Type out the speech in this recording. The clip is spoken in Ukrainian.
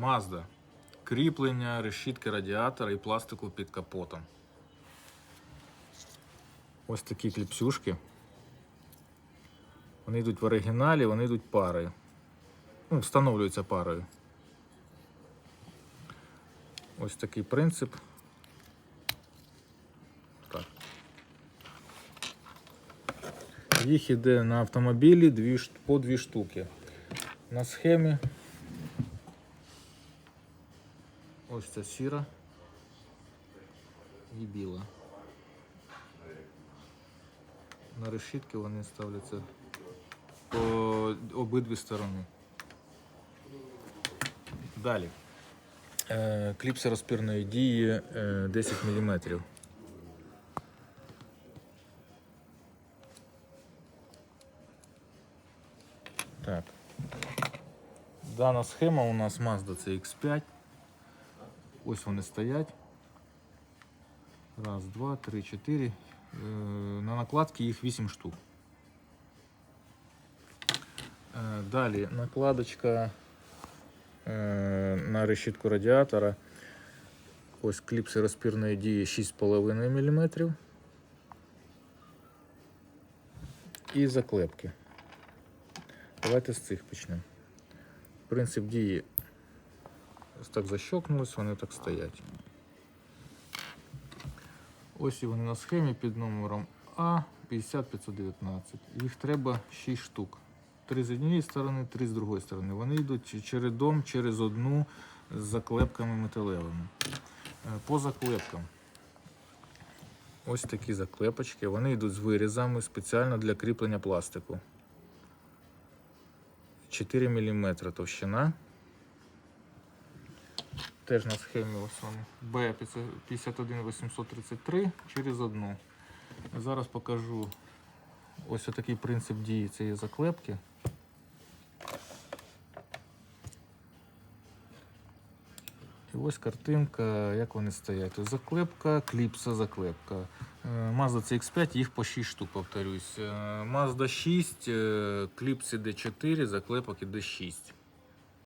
Mazda. Кріплення, решітки радіатора і пластику під капотом. Ось такі кліпсюшки. Вони йдуть в оригіналі, вони йдуть парою. Ну, встановлюються парою. Ось такий принцип. Так. Їх іде на автомобілі дві, по дві штуки. На схемі. Ось ця сіра і біла. На решітки вони ставляться по обидві сторони. Далі. Е, кліпси розпірної дії е, 10 мм. Так. Дана схема у нас Mazda CX5. Ось вони стоять. Раз, два, три, чотири. Е, На накладці їх 8 штук. Е, Далі накладочка е, на решітку радіатора. Ось кліпси розпірної дії 6,5 мм. І заклепки. Давайте з цих почнемо. Принцип дії ось так защокнулись, вони так стоять. Ось і вони на схемі під номером А50519. Їх треба 6 штук. Три з однієї сторони, три з другої сторони. Вони йдуть чередом через одну з заклепками металевими. Е, По заклепкам. Ось такі заклепочки. Вони йдуть з вирізами спеціально для кріплення пластику. 4 мм товщина. Теж на схемі ось вони. B51833 через одну. Зараз покажу ось такий принцип дії цієї заклепки. І ось картинка, як вони стоять. Заклепка, кліпса, заклепка. Е, Mazda CX5, їх по 6 штук, повторюсь. Е, Mazda 6, е, кліпс іде 4, заклепок іде 6.